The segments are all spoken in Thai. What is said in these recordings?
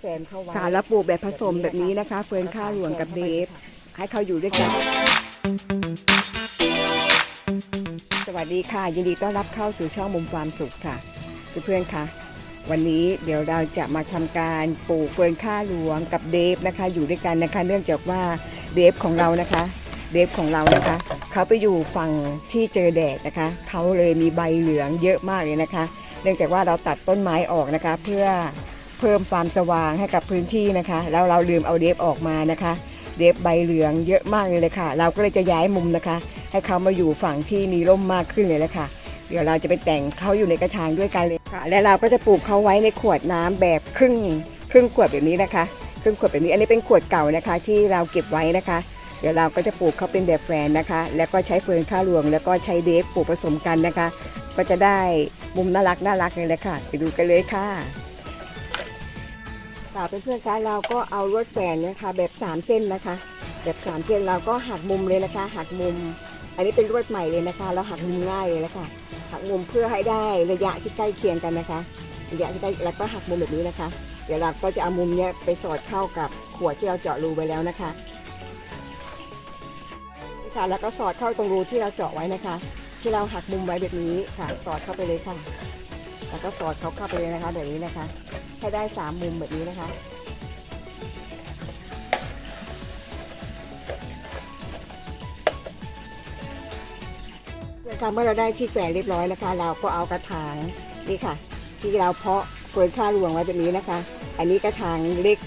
แซมเข้าไว้ค่ะแล้วปลูกแบบผสมแบบนี้นะคะ เฟิร์นข้าวหลวงกับเดฟให้เขาอยู่ด้วยกัน สวัสดีค่ะ ยินดีต้อนรับเข้าสู่ช่องมุมความสุขค่ะ เพื่อนๆค่ะ วันนี้เดี๋ยวเราจะมาทำการปลูกเฟิร์นข้าหลวงกับเดฟนะคะ อยู่ด้วยกันนะคะ เนื่องจากว่าเดฟของเรานะคะ เดฟของเรานะคะเขาไปอยู่ฝั่งที่เจอแดดนะคะเขาเลยมีใบเหลืองเยอะมากเลยนะคะ เนื่องจากว่าเราตัดต้นไม้ออกนะคะ เพื่อ พิ่มความสว่างให้กับพื้นที่นะคะ แล้วเราลืมเอาเดฟออกมานะคะ เดฟใบเหลืองเยอะมากเลยเลยค่ะ เราก็เลยจะย้ายมุมนะคะ ให้เขามาอยู่ฝั่งที่มีร่มมากขึ้นเลยละค่ะ เดี๋ยวเราจะไปแต่งเขาอยู่ในกระถางด้วยกันเลยค่ะ และเราก็จะปลูกเขาไว้ในขวดน้ำแบบครึ่งครึ่งขวดแบบนี้นะคะ ครึ่งขวดแบบนี้ อันนี้เป็นขวดเก่านะคะ ที่เราเก็บไว้นะคะ เดี๋ยวเราก็จะปลูกเขาเป็นแบบแฝนนะคะ แล้วก็ใช้เฟิร์นข้าวหลวง แล้วก็ใช้เดฟปลูกผสมกันนะคะ ก็จะได้มุมน่ารักน่ารักเลยแหละค่ะ ไปดูกันเลยค่ะ ค่ะเพื่อนๆคะเราก็เอาลวดแฝนนะคะแบบ 3 เส้นนะคะ แบบสามเส้นเราก็หักมุมเลยนะคะ หักมุม อันนี้เป็นลวดใหม่เลยนะคะ เราหักมุมง่ายเลยนะคะหักมุมเพื่อให้ได้ระยะที่ใกล้เคียงกันนะคะ ระยะที่ใกล้แล้วก็หักมุมแบบนี้นะคะ เดี๋ยวเราก็จะเอามุมเนี้ยไปสอดเข้ากับขวดที่เราเจาะรูไปแล้วนะคะนี่ค่ะแล้วก็สอดเข้าตรงรูที่เราเจาะไว้นะคะ ที่เราหักมุมไว้แบบนี้ค่ะ สอดเข้าไปเลยค่ะ แล้วก็สอดเขาเข้าไปเลยนะคะแบบนี้นะคะ ให้ได้สามมุมแบบนี้นะคะ นะคะเมื่อเราได้ที่แฝงเรียบร้อยนะคะ เราก็เอากระถางนี่ค่ะ ที่เราเพาะเฟิร์นข้าหลวงไว้แบบนี้นะคะ อันนี้กระถางเล็ก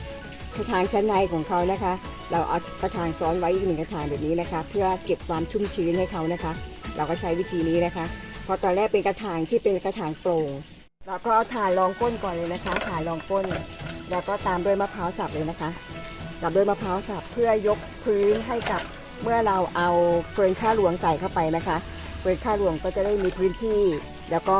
กระถางชั้นในของเขานะคะ เราเอากระถางซ้อนไว้อีกหนึ่งกระถางแบบนี้นะคะ เพื่อเก็บความชุ่มชื้นให้เขานะคะ เราก็ใช้วิธีนี้นะคะ เพราะตอนแรกเป็นกระถางที่เป็นกระถางโปร่ง เราก็เอาถ่านรองก้นก่อนเลยนะคะถ่านรองก้น แล้วก็ตามด้วยมะพร้าวสับเลยนะคะสับด้วยมะพร้าวสับเพื่อยกพื้นให้กับเมื่อเราเอาเฟิร์นข้าหลวงใส่เข้าไปนะคะเฟิร์นข้าหลวงก็จะได้มีพื้นที่ แล้วก็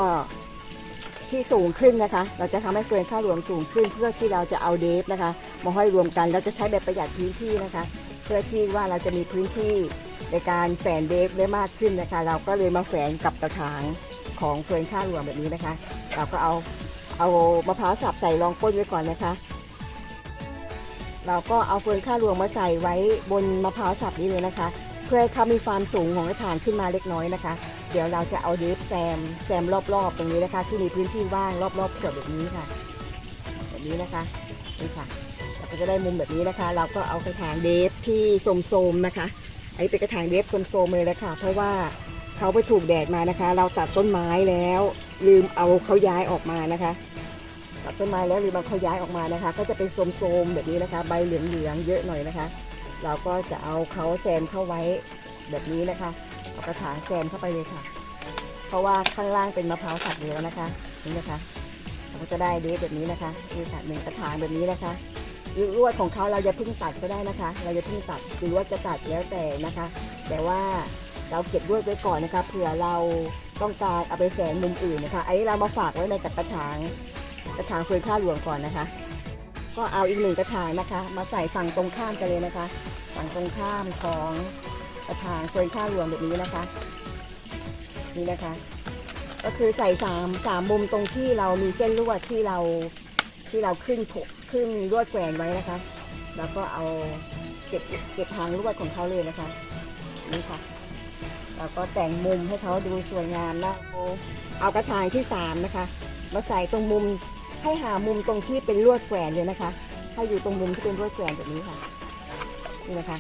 ที่สูงขึ้นนะคะ เราจะทำให้เฟิร์นข้าหลวงสูงขึ้น เพื่อที่เราจะเอาเดฟนะคะมาห้อยรวมกันเราจะใช้แบบประหยัดพื้นที่นะคะ เพื่อที่ว่าเราจะมีพื้นที่ในการแฝนเดฟได้มากขึ้นนะคะ เราก็เลยมาแฝนกับกระถาง ของเฟิร์นข้าหลวงแบบนี้นะคะ เราก็เอาเอามะพร้าวสับใส่รองก้นไว้ก่อนนะคะ เราก็เอาเฟิร์นข้าหลวงมาใส่ไว้บนมะพร้าวสับนี้เลยนะคะ เพื่อให้เขามีความสูงของกระถางขึ้นมาเล็กน้อยนะคะ เดี๋ยวเราจะเอาเดฟแซมแซมรอบๆ ตรงนี้นะคะ ที่มีพื้นที่ว่างรอบๆขวดแบบนี้ค่ะ แบบนี้นะคะนี่ค่ะเราก็จะได้มุมแบบนี้นะคะ เราก็เอากระถางเดฟที่โสมๆนะคะอันนี้เป็นกระถางเดฟโสมๆเลยนะคะเพราะว่า เขาไปถูกแดดมานะคะ เราตัดต้นไม้แล้ว ลืมเอาเขาย้ายออกมานะคะ ตัดต้นไม้แล้วลืมเอาเขาย้ายออกมานะคะ ก็จะเป็นโสมๆแบบนี้นะคะ ใบเหลืองๆเยอะหน่อยนะคะ เราก็จะเอาเขาแซมเข้าไว้แบบนี้นะคะเอากระถางแซมเข้าไปเลยค่ะ เพราะว่าข้างล่างเป็นมะพร้าวสับอยู่แล้วนะคะนี่นะคะเราก็จะได้เดฟแบบนี้นะคะนี่ค่ะหนึ่งกระถางแบบนี้นะคะลวดของเขาเราจะเพิ่งตัดก็ได้นะคะ เราจะเพิ่งตัดหรือว่าจะตัดแล้วแต่นะคะ แต่ว่า เราเก็บลวดไว้ก่อนนะคะเผื่อเราต้องการเอาไปแฝงมุมอื่นนะคะ อันนี้เรามาฝากไว้ในกระถางกระถางเฟืองข้าวหลวงก่อนนะคะ ก็เอาอีกหนึ่งกระถางนะคะ มาใส่ฝั่งตรงข้ามกันเลยนะคะ ฝั่งตรงข้ามของกระถางเฟิร์นข้าวหลวงแบบนี้นะคะ นี่นะคะ ก็คือใส่สามสามมุมตรงที่เรามีเส้นลวดที่เราที่เราขึ้นผขึ้นลวดแกวนไว้นะคะ แล้วก็เอาเก็บเก็บทางลวดของเขาเลยนะคะ นี่ค่ะ แล้วก็แต่งมุมให้เขาดูสวยงามนะเอาเอากระถางที่สามนะคะ มาใส่ตรงมุมให้หามุมตรงที่เป็นลวดแกวนเลยนะคะถ้อยู่ตรงมุมที่เป็นลวดแกวนแบบนี้ค่ะนี่นะคะ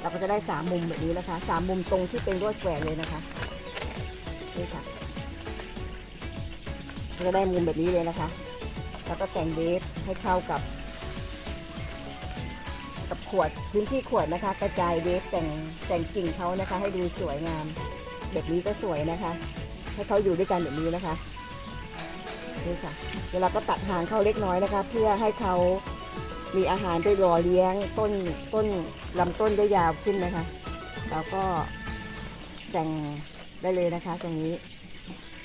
เราก็จะได้สามมุมแบบนี้นะคะสามมุมตรงที่เป็นลวดแกวนเลยนะคะนี่ค่ะเราจะได้มุมแบบนี้เลยนะคะ แล้วก็แต่งเดฟให้เข้ากับ ขวดพื้นที่ขวดนะคะ กระจายเดฟแต่งแต่งกิ่งเขานะคะ ให้ดูสวยงามแบบนี้ก็สวยนะคะ ให้เขาอยู่ด้วยกันแบบนี้นะคะนี่ค่ะเวลาก็ตัดหางเขาเล็กน้อยนะคะ เพื่อให้เขามีอาหารไปรอเลี้ยงต้นต้นลำต้นได้ยาวขึ้นนะคะแล้วก็แต่งได้เลยนะคะ ตรงนี้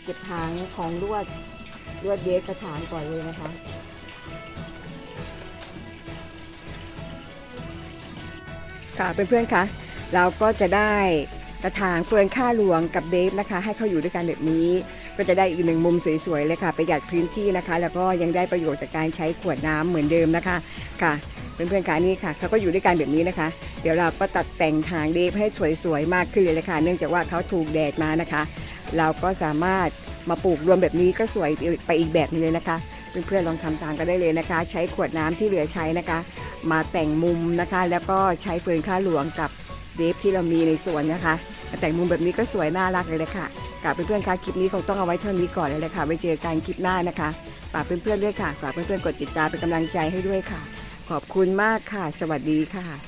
เก็บหางของลวดลวดเดฟกระถางก่อนเลยนะคะ ค่ะเพื่อนๆคะเราก็จะได้กระถางเฟิร์นข้าหลวงกับเดฟนะคะ ให้เขาอยู่ด้วยกันแบบนี้ ก็จะได้อีกหนึ่งมุมสวยๆเลยค่ะประหยัดพื้นที่นะคะ แล้วก็ยังได้ประโยชน์จากการใช้ขวดน้ำเหมือนเดิมนะคะค่ะเพื่อนๆคะนี่ค่ะเขาก็อยู่ด้วยกันแบบนี้นะคะ เดี๋ยวเราก็ตัดแต่งทางเดฟให้สวยๆมากขึ้นเลยเลยค่ะเนื่องจากว่าเขาถูกแดดมานะคะ เราก็สามารถมาปลูกรวมแบบนี้ก็สวยไปอีกแบบนึงเลยนะคะ เพื่อนๆลองทำตามกันได้เลยนะคะ ใช้ขวดน้ำที่เหลือใช้นะคะ มาแต่งมุมนะคะ แล้วก็ใช้เฟิร์นข้าหลวงกับเดฟที่เรามีในสวนนะคะ แต่งมุมแบบนี้ก็สวยน่ารักเลยเละค่ะกับเพื่อนๆคะคลิปนี้คงต้องเอาไว้เท่านี้ก่อนเลยเละค่ะไว้เจอกันคลิปหน้านะคะฝากเพื่อนๆด้วยค่ะฝากเพื่อนๆกดติดตามเป็นกำลังใจให้ด้วยค่ะ ขอบคุณมากค่ะ สวัสดีค่ะ